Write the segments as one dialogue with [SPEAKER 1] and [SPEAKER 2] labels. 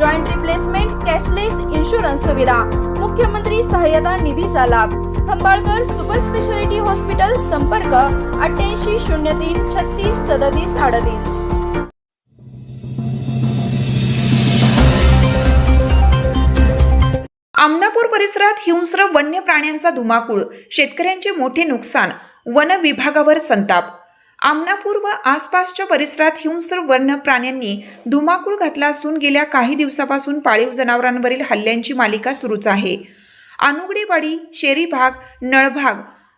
[SPEAKER 1] Joint replacement cashless insurance सुविधा. मुख्यमंत्री सहाय्यता निधीचा लाभ. खंबाळकर सुपर स्पेशालिटी हॉस्पिटल संपर्क अठ्ठ्याऐंशी शून्य तीन छत्तीस सदतीस अडतीस.
[SPEAKER 2] आमनापूर परिसरात हिंस्र वन्य प्राण्यांचा धुमाकूळ. शेतकऱ्यांचे मोठे नुकसान. वन विभागावर संताप. आमनापूर व आसपासच्या परिसरात हिंस्र वन्य प्राण्यांनी धुमाकूळ घातला असून गेल्या काही दिवसापासून पाळीव जनावरांवरील हल्ल्यांची मालिका सुरूच आहे. अनुगडेवाडी शेरीभाग नळभाग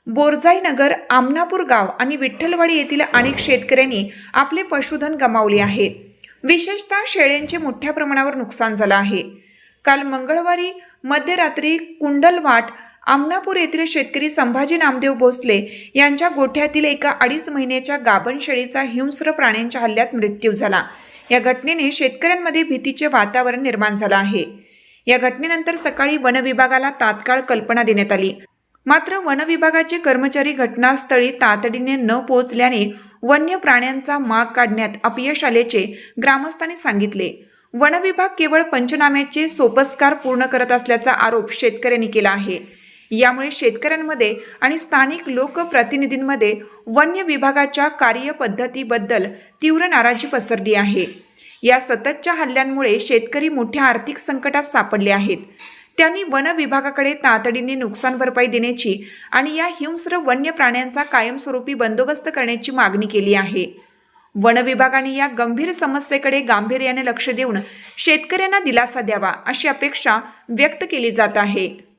[SPEAKER 2] बोरजाई नगर आमनापूर गाव आणि विठ्ठलवाडी येथील अनेक शेतकऱ्यांनी आपले पशुधन गमावले आहे. विशेषतः शेळ्यांचे मोठ्या प्रमाणावर नुकसान झालं आहे. काल मंगळवारी मध्यरात्री कुंडलवाट आमनापूर येथील शेतकरी संभाजी नामदेव भोसले यांच्या गोठ्यातील एका अडीच महिन्याच्या गाभण शेळीचा हिंस्र प्राण्यांच्या हल्ल्यात मृत्यू झाला. या घटनेने शेतकऱ्यांमध्ये भीतीचे वातावरण निर्माण झालं आहे. या घटनेनंतर सकाळी वनविभागाला तात्काळ कल्पना देण्यात आली. मात्र वनविभागाचे कर्मचारी घटनास्थळी तातडीने न पोहोचल्याने वन्य प्राण्यांचा माग काढण्यात अपयश आल्याचे ग्रामस्थांनी सांगितले. वनविभाग केवळ पंचनाम्याचे सोपस्कार पूर्ण करत असल्याचा आरोप शेतकऱ्यांनी केला आहे. यामुळे शेतकऱ्यांमध्ये आणि स्थानिक लोकप्रतिनिधींमध्ये वन्य विभागाच्या कार्यपद्धतीबद्दल तीव्र नाराजी पसरली आहे. या सततच्या हल्ल्यांमुळे शेतकरी मोठ्या आर्थिक संकटात सापडले आहेत. त्यांनी वन विभागाकडे तातडीने नुकसान भरपाई देण्याची आणि या हिंस्र वन्य प्राण्यांचा कायमस्वरूपी बंदोबस्त करण्याची मागणी केली आहे. वन विभागाने या गंभीर समस्येकडे गांभीर्याने लक्ष देऊन शेतकऱ्यांना दिलासा द्यावा अशी अपेक्षा व्यक्त केली जात आहे.